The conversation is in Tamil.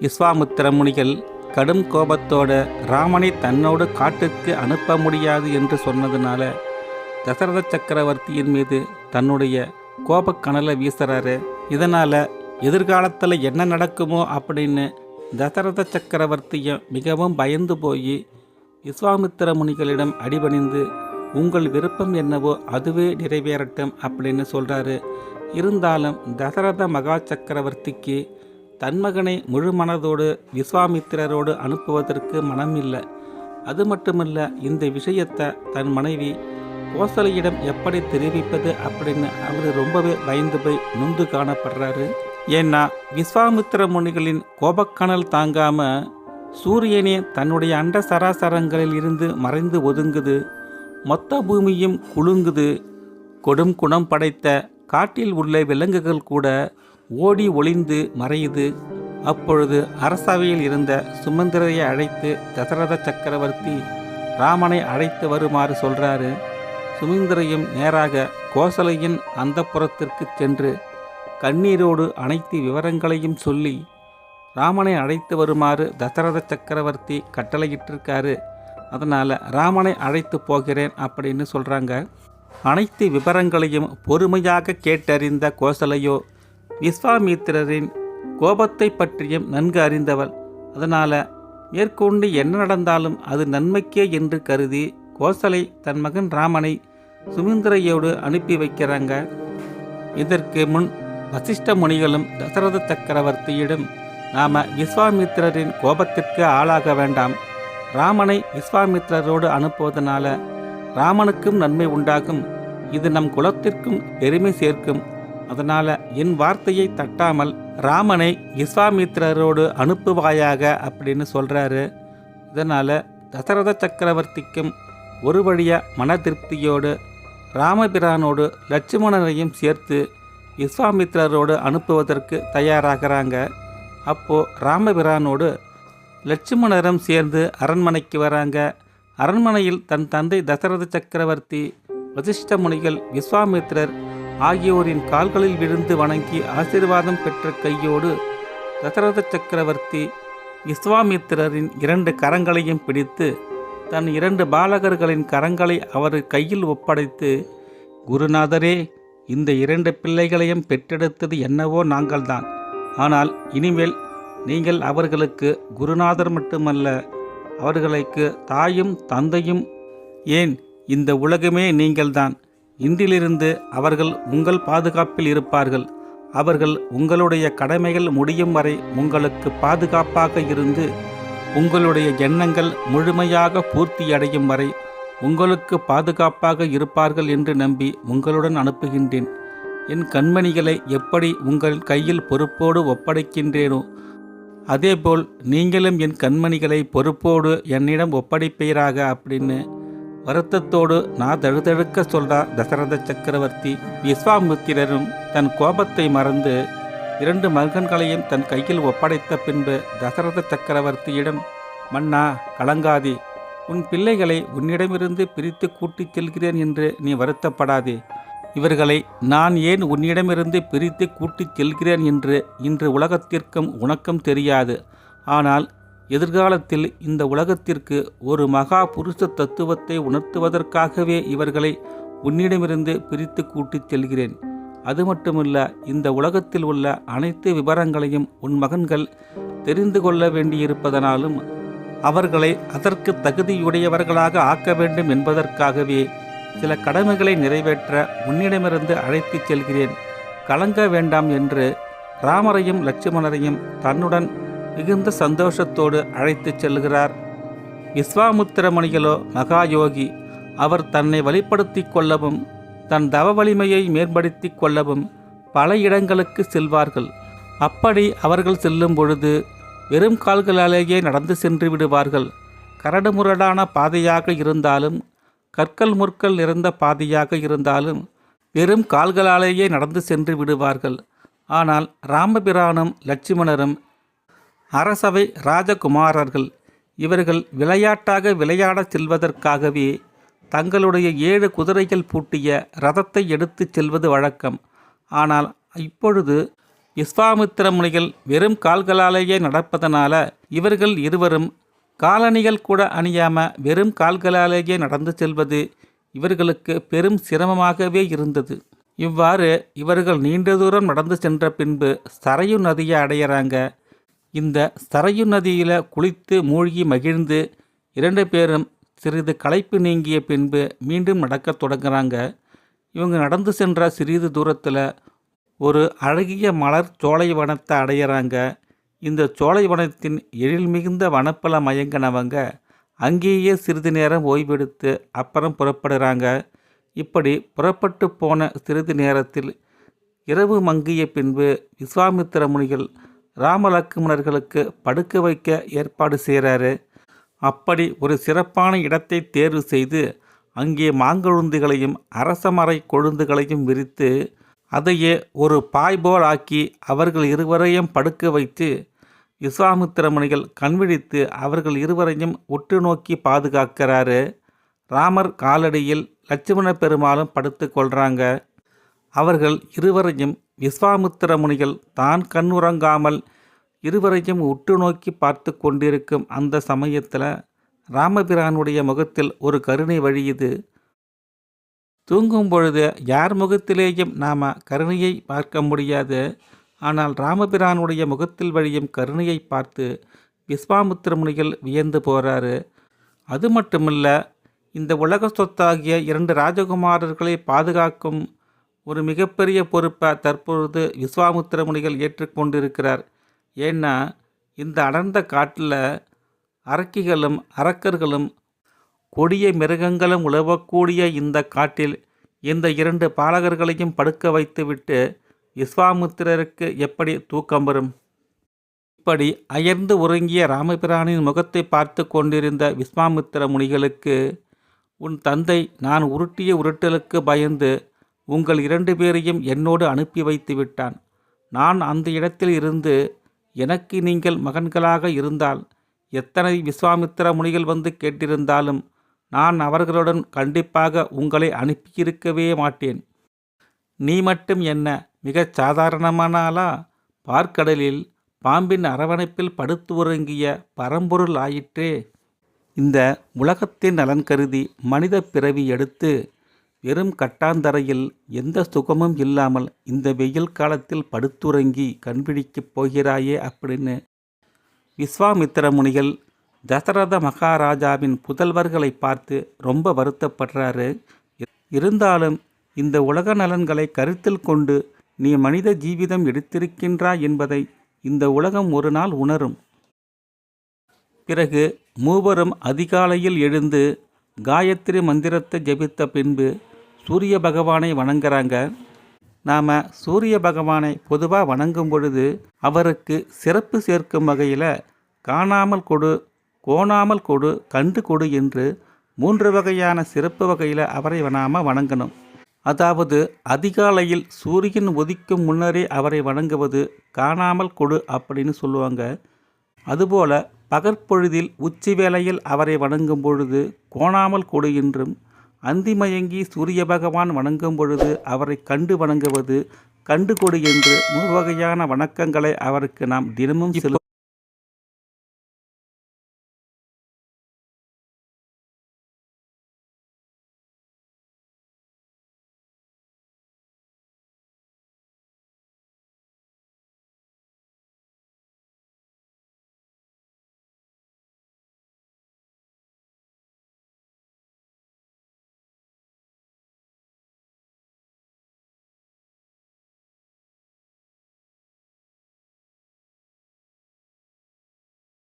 விஸ்வாமித்திர முனிகள் கடும் கோபத்தோட ராமனை தன்னோடு காட்டுக்கு அனுப்ப முடியாது என்று சொன்னதுனால தசரத சக்கரவர்த்தியின் மீது தன்னுடைய கோபக்கனலை வீசுறாரு. இதனால் எதிர்காலத்தில் என்ன நடக்குமோ அப்படின்னு தசரத சக்கரவர்த்தியும் மிகவும் பயந்து போய் விஸ்வாமித்திர முனிகளிடம் அடிபணிந்து உங்கள் விருப்பம் என்னவோ அதுவே நிறைவேறட்டும் அப்படின்னு சொல்கிறாரு இருந்தாலும் தசரத மகா சக்கரவர்த்திக்கு தன் மகனை முழு மனதோடு விஸ்வாமித்திரரோடு அனுப்புவதற்கு மனம் இல்லை அது மட்டுமல்ல இந்த விஷயத்தை தன் மனைவி கோசலையிடம் எப்படி தெரிவிப்பது அப்படின்னு அவர் ரொம்பவே பயந்து போய் நொந்து காணப்படுறாரு. ஏன்னா விஸ்வாமித்திர முனிகளின் கோபக்கணல் தாங்காம சூரியனே தன்னுடைய அண்ட சராசரங்களில் இருந்து மறைந்து ஒதுங்குது. மொத்த பூமியும் குலுங்குது. கொடும் குணம் படைத்த காட்டில் உள்ள விலங்குகள் கூட ஓடி ஒளிந்து மறையுது. அப்பொழுது அரசவையில் இருந்த சுமந்திரையை அழைத்து தசரத சக்கரவர்த்தி ராமனை அழைத்து வருமாறு சொல்றாரு. சுமந்திரையும் நேராக கோசலையின் அந்தப்புறத்திற்கு சென்று கண்ணீரோடு அனைத்து விவரங்களையும் சொல்லி ராமனை அழைத்து வருமாறு தசரத சக்கரவர்த்தி கட்டளையிட்டிருக்காரு. அதனால் ராமனை அழைத்து போகிறேன் அப்படின்னு சொல்கிறாங்க அனைத்து விவரங்களையும் பொறுமையாக கேட்டறிந்த கோசலையோ விஸ்வாமித்திரரின் கோபத்தை பற்றியும் நன்கு அறிந்தவள். அதனால் மேற்கொண்டு என்ன நடந்தாலும் அது நன்மைக்கே என்று கருதி கோசலை தன் மகன் ராமனை சுமிந்திரையோடு அனுப்பி வைக்கிறாங்க. இதற்கு முன் வசிஷ்ட முனிகளும் தசரத சக்கரவர்த்தியிடம் நாம விஸ்வாமித்திரரின் கோபத்திற்கு ஆளாக வேண்டாம். ராமனை விஸ்வாமித்திரரோடு அனுப்புவதனால ராமனுக்கும் நன்மை உண்டாகும். இது நம் குலத்திற்கும் பெருமை சேர்க்கும். அதனால என் வார்த்தையை தட்டாமல் ராமனை விஸ்வாமித்திரரோடு அனுப்புவாயாக அப்படின்னு சொல்கிறாரு இதனால் தசரத சக்கரவர்த்திக்கும் ஒரு வழியாக மன திருப்தியோடு ராமபிரானோடு லட்சுமணனையும் சேர்த்து விஸ்வாமித்திரரோடு அனுப்புவதற்கு தயாராகிறாங்க. அப்போது ராமபிரானோடு லட்சுமணரும் சேர்ந்து அரண்மனைக்கு வராங்க. அரண்மனையில் தன் தந்தை தசரத சக்கரவர்த்தி வசிஷ்ட முனிகள் விஸ்வாமித்திரர் ஆகியோரின் கால்களில் விழுந்து வணங்கி ஆசீர்வாதம் பெற்ற கையோடு தசரத சக்கரவர்த்தி விஸ்வாமித்திரரின் இரண்டு கரங்களையும் பிடித்து தன் இரண்டு பாலகர்களின் கரங்களை அவர் கையில் ஒப்படைத்து குருநாதரே இந்த இரண்டு பிள்ளைகளையும் பெற்றெடுத்தது என்னவோ நாங்கள்தான். ஆனால் இனிமேல் நீங்கள் அவர்களுக்கு குருநாதர் மட்டுமல்ல அவர்களுக்கு தாயும் தந்தையும் ஏன் இந்த உலகமே நீங்கள்தான். இன்றிலிருந்து அவர்கள் உங்கள் பாதுகாப்பில் இருப்பார்கள். அவர்கள் உங்களுடைய கடமைகள் முடியும் வரை உங்களுக்கு பாதுகாப்பாக இருந்து உங்களுடைய எண்ணங்கள் முழுமையாக பூர்த்தியடையும் வரை உங்களுக்கு பாதுகாப்பாக இருப்பார்கள் என்று நம்பி உங்களுடன் அனுப்புகின்றேன். என் கண்மணிகளை எப்படி உங்கள் கையில் பொறுப்போடு ஒப்படைக்கின்றேனோ அதேபோல் நீங்களும் என் கண்மணிகளை பொறுப்போடு என்னிடம் ஒப்படைப்பீராக அப்படின்னு வருத்தத்தோடு நான் தழுதழுக்க சொல்றார் தசரத சக்கரவர்த்தி. விஸ்வாமித்திரரும் தன் கோபத்தை மறந்து இரண்டு மகன்களையும் தன் கையில் ஒப்படைத்த பின்பு தசரத சக்கரவர்த்தியிடம் மன்னா கலங்காதே. உன் பிள்ளைகளை உன்னிடமிருந்து பிரித்து கூட்டிச் செல்கிறேன் என்று நீ வருத்தப்படாதே. இவர்களை நான் ஏன் உன்னிடமிருந்து பிரித்து கூட்டிச் செல்கிறேன் என்று இன்று உலகத்திற்கும் உனக்கும் தெரியாது. ஆனால் எதிர்காலத்தில் இந்த உலகத்திற்கு ஒரு மகா புருஷ தத்துவத்தை உணர்த்துவதற்காகவே இவர்களை உன்னிடமிருந்து பிரித்து கூட்டிச் செல்கிறேன். அது மட்டுமல்ல இந்த உலகத்தில் உள்ள அனைத்து விவரங்களையும் உன் மகன்கள் தெரிந்து கொள்ள வேண்டியிருப்பதனாலும் அவர்களை அதற்கு தகுதியுடையவர்களாக ஆக்க வேண்டும் என்பதற்காகவே சில கடமைகளை நிறைவேற்ற உன்னிடமிருந்து அழைத்துச் செல்கிறேன். கலங்க வேண்டாம் என்று ராமரையும் லட்சுமணரையும் தன்னுடன் மிகுந்த சந்தோஷத்தோடு அழைத்துச் செல்கிறார். விஸ்வாமுத்திரமணிகளோ மகாயோகி அவர் தன்னை வழிப்படுத்தி கொள்ளவும் தன் தவ வலிமையை மேம்படுத்தி கொள்ளவும் பல இடங்களுக்கு செல்வார்கள். அப்படி அவர்கள் செல்லும் பொழுது வெறும் கால்களாலேயே நடந்து சென்று விடுவார்கள். கரடுமுரடான பாதையாக இருந்தாலும் கற்கள் முற்கள் நிறைந்த பாதையாக இருந்தாலும் வெறும் கால்களாலேயே நடந்து சென்று விடுவார்கள். ஆனால் ராமபிரானும் லட்சுமணரும் அரசவை ராஜகுமாரர்கள் இவர்கள் விளையாட்டாக விளையாடச் செல்வதற்காகவே தங்களுடைய ஏழு குதிரைகள் பூட்டிய ரதத்தை எடுத்துச் செல்வது வழக்கம். ஆனால் இப்பொழுது இஸ்வாமித்திர முனிகள் வெறும் கால்களாலேயே நடப்பதனால இவர்கள் இருவரும் காலணிகள் கூட அணியாம வெறும் கால்களாலேயே நடந்து செல்வது இவர்களுக்கு பெரும் சிரமமாகவே இருந்தது. இவ்வாறு இவர்கள் நீண்ட தூரம் நடந்து சென்ற பின்பு சரையு நதியை அடையிறாங்க. இந்த சரையு நதியில் குளித்து மூழ்கி மகிழ்ந்து இரண்டு பேரும் சிறிது களைப்பு நீங்கிய பின்பு மீண்டும் நடக்கத் தொடங்குறாங்க. இவங்க நடந்து சென்ற சிறிது தூரத்தில் ஒரு அழகிய மலர் சோலை வனத்தை அடையிறாங்க. இந்த சோலை வனத்தின் எழில் மிகுந்த வனப்பல மயங்கினவங்க அங்கேயே சிறிது நேரம் ஓய்வெடுத்து அப்புறம் புறப்படுறாங்க. இப்படி புறப்பட்டு போன சிறிது நேரத்தில் இரவு மங்கிய பின்பு விஸ்வாமித்திர முனிகள் ராமலக்குமணர்களுக்கு படுக்க வைக்க ஏற்பாடு செய்கிறாரு. அப்படி ஒரு சிறப்பான இடத்தை தேர்வு செய்து அங்கே மாங்கொழுந்துகளையும் அரசமரை கொழுந்துகளையும் விரித்து அதையே ஒரு பாய் போல் ஆக்கி அவர்கள் இருவரையும் படுக்க வைத்து இஸ்லாமுத்திரமணிகள் கண்விழித்து அவர்கள் இருவரையும் உற்று நோக்கி பாதுகாக்கிறாரு. ராமர் காலடியில் லட்சுமண பெருமாளும் படுத்து கொள்கிறாங்க அவர்கள் இருவரையும் விஸ்வாமித்திர முனிகள் தான் கண்ணுறங்காமல் இருவரையும் உற்று நோக்கி பார்த்து கொண்டிருக்கும் அந்த சமயத்தில் ராமபிரானுடைய முகத்தில் ஒரு கருணை வழியுது. தூங்கும் பொழுது யார் முகத்திலேயும் நாம் கருணையை பார்க்க முடியாது. ஆனால் ராமபிரானுடைய முகத்தில் வழியும் கருணையை பார்த்து விஸ்வாமித்திர முனிகள் வியந்து போகிறாரு அது மட்டுமல்ல இந்த உலக சொத்தாகிய இரண்டு ராஜகுமாரர்களை பாதுகாக்கும் ஒரு மிகப்பெரிய பொறுப்பை தற்பொழுது விஸ்வாமித்திர முனிகள் ஏற்றுக்கொண்டிருக்கிறார். ஏன்னா இந்த அடர்ந்த காட்டில் அரக்கிகளும் அரக்கர்களும் கொடிய மிருகங்களும் உழவக்கூடிய இந்த காட்டில் இந்த இரண்டு பாலகர்களையும் படுக்க வைத்துவிட்டு விஸ்வாமித்திரருக்கு எப்படி தூக்கம் வரும்? இப்படி அயர்ந்து உறங்கிய ராமபிரானின் முகத்தை பார்த்து கொண்டிருந்த விஸ்வாமித்திர முனிகளுக்கு உன் தந்தை நான் உருட்டிய உருட்டலுக்கு பயந்து உங்கள் இரண்டு பேரையும் என்னோடு அனுப்பி வைத்து விட்டான். நான் அந்த இடத்தில் இருந்து எனக்கு நீங்கள் மகன்களாக இருந்தால் எத்தனை விஸ்வாமித்திர முனிகள் வந்து கேட்டிருந்தாலும் நான் அவர்களுடன் கண்டிப்பாக உங்களை அனுப்பியிருக்கவே மாட்டேன். நீ மட்டும் என்ன மிகச் சாதாரணமானாலா பார்க்கடலில் பாம்பின் அரவணைப்பில் படுத்து உறங்கிய பரம்பொருள் ஆயிற்றே. இந்த உலகத்தின் நலன் கருதி மனித பிறவி எடுத்து வெறும் கட்டாந்தரையில் எந்த சுகமும் இல்லாமல் இந்த வெயில் காலத்தில் படுத்துறங்கி கண்பிடிக்கப் போகிறாயே அப்படின்னு விஸ்வாமித்திர முனிகள் தசரத மகாராஜாவின் புதல்வர்களை பார்த்து ரொம்ப வருத்தப்படுறாரு. இருந்தாலும் இந்த உலக நலன்களை கருத்தில் கொண்டு நீ மனித ஜீவிதம் எடுத்திருக்கின்றாய் என்பதை இந்த உலகம் ஒரு நாள் உணரும். பிறகு மூவரும் அதிகாலையில் எழுந்து காயத்ரி மந்திரத்தை ஜெபித்த பின்பு சூரிய பகவானை வணங்குறாங்க. நாம் சூரிய பகவானை பொதுவாக வணங்கும் பொழுது அவருக்கு சிறப்பு சேர்க்கும் வகையில் காணாமல் கொடு கோணாமல் கொடு கண்டு கொடு என்று மூன்று வகையான சிறப்பு வகையில் அவரை நாம் வணங்கணும். அதாவது அதிகாலையில் சூரியன் உதிக்கும் முன்னரே அவரை வணங்குவது காணாமல் கொடு அப்படின்னு சொல்லுவாங்க. அதுபோல பகற்பொழுதில் உச்சி வேளையில் அவரை வணங்கும் பொழுது கோணாமல் கொடு என்றும் அந்திமயங்கி சூரிய பகவான் வணங்கும் பொழுது அவரை கண்டு வணங்குவது கண்டு கொடு என்று மூவகையான வணக்கங்களை அவருக்கு நாம் தினமும் செலு